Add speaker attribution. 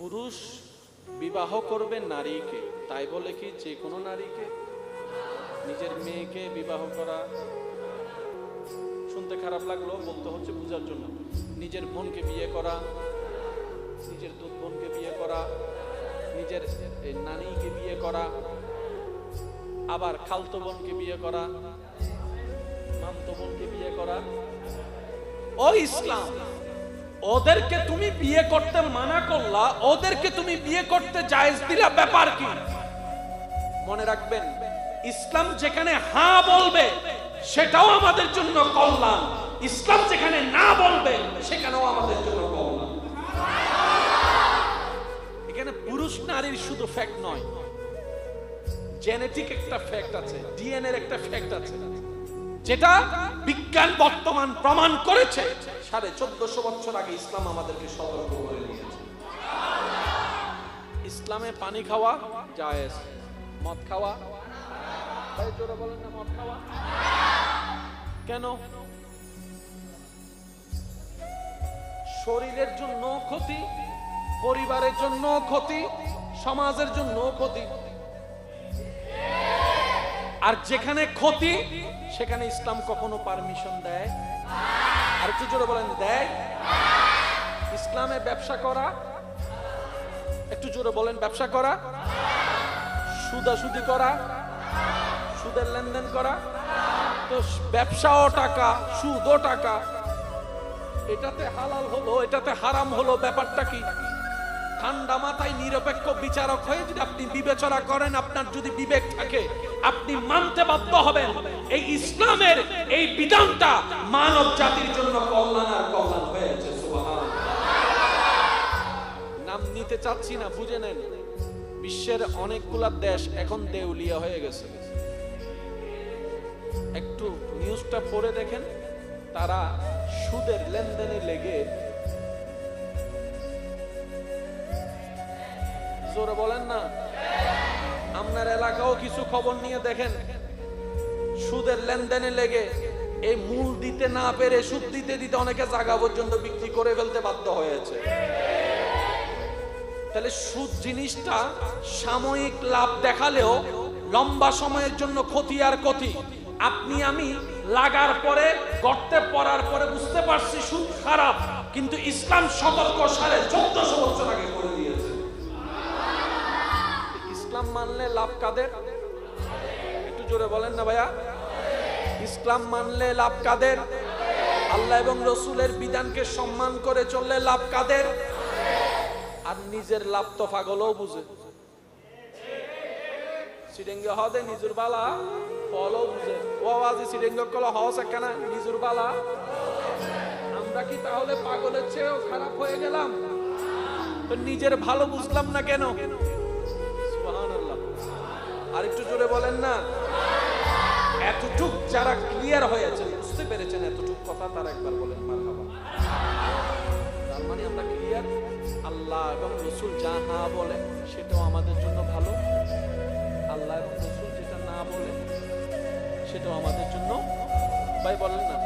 Speaker 1: পুরুষ বিবাহ করবে নারীকে, তাই বলে কি যে কোনো নারীকে? নিজের মেয়েকে বিবাহ করা। শুনতে খারাপ লাগল, বলতে হচ্ছে বোঝার জন্য। নিজের বোনকে বিয়ে করা, নিজের দুধ বোনকে বিয়ে করা, নিজের নানিকে বিয়ে করা, আবার খালতো বোনকে বিয়ে করা, মামতো বোনকে বিয়ে করা। ও ইসলাম! ওদেরকে তুমি বিয়ে করতে মানা করলা, ওদেরকে তুমি বিয়ে করতে জায়েজ দিলা, ব্যাপার কি? মনে রাখবেন, ইসলাম যেখানে হ্যাঁ বলবে, সেটাও আমাদের জন্য কল্যাণ। ইসলাম যেখানে না বলবে, সেখানেও আমাদের জন্য কল্যাণ। এখানে পুরুষ নারীর শুধু ফ্যাক্ট নয় জেনেটিক একটা ফ্যাক্ট আছে ডিএনএর একটা ফ্যাক্ট আছে, যেটা বিজ্ঞান বর্তমান প্রমাণ করেছে। সাড়ে চোদ্দশো বছর আগে ইসলাম আমাদেরকে সতর্ক করে দিয়েছে। ইসলামে পানি খাওয়া জায়েজ। মদ খাওয়া? না, মদ খাওয়া। কেন? শরীরের জন্য ক্ষতি, পরিবারের জন্য ক্ষতি, সমাজের জন্য ক্ষতি। আর যেখানে ক্ষতি, সেখানে ইসলাম কখনো পারমিশন দেয়? আর একটু জোরে বলেন, দেয়? ইসলামে ব্যবসা করা? একটু জোরে বলেন, ব্যবসা করা? সুদাসুদি করা? সুদের লেনদেন করা? তো ব্যবসাও টাকা, সুদও টাকা। এটাতে হালাল হলো, এটাতে হারাম হলো, ব্যাপারটা কি? ঠান্ডা মাথায় নিরপেক্ষ বিচারক হয়ে যদি আপনি বিবেচনা করেন, আপনার যদি বিবেক থাকে, আপনি মানতে বাধ্য হবেন। এই ইসলামের এই বিধানটা মানব জাতির জন্য কল্যাণ আর কল্যাণ হয়েছে নাম নিতে চাচ্ছি না, বুঝে নেন। বিশ্বের অনেকগুলা দেশ এখন দেউলিয়া হয়ে গেছে। একটু নিউজটা পড়ে দেখেন, তারা সুদের লেনদেনে লেগে জোরে বলেন না। আপনার এলাকাও কিছু খবর নিয়ে দেখেন। সুদের লেনদেনে লেগে এই মূল দিতে না পেরে সুদ দিতে দিতে অনেকে জায়গা পর্যন্ত বিক্রি করে ফেলতে বাধ্য হয়েছে। তাহলে সুদ জিনিসটা সাময়িক লাভ দেখালেও লম্বা সময়ের জন্য ক্ষতি আর ক্ষতি। আপনি আমি লাগার পরে গর্তে পড়ার পরে বুঝতে পারছি সুদ খারাপ, কিন্তু ইসলাম সতর্ক সাড়ে চোদ্দশো বছর আগে করে দিয়েছে। মানলে লাভ কাদের? একটু জোরে বলেন না ভাইয়া। ইসলাম মানলে লাভ কাদের? আল্লাহ এবং রসুলের বিধানকে সম্মান করে চললে লাভ কাদের? আর নিজের লাভ তো পাগলও বুঝে। সিডেঙ্গে হদে নিজুর বালা ফলও বুঝে। ও আজি সিডেঙ্গ কল হস একখানা নিজুর বালা। আমরা কি তাহলে পাগলের চেয়েও খারাপ হয়ে গেলাম? নিজের ভালো বুঝলাম না কেন? আর একটু জোরে বলেন না। এতটুক যারা ক্লিয়ার হয়েছে বুঝতে পেরেছেন এতটুক কথা, তারা একবার বলেন, মারহাবা। তার মানে আমরা ক্লিয়ার আল্লাহ এবং রসুল যা না বলে, সেটাও আমাদের জন্য ভালো। আল্লাহ এবং রসুল যেটা না বলে, সেটাও আমাদের জন্য ভাই, বলেন না।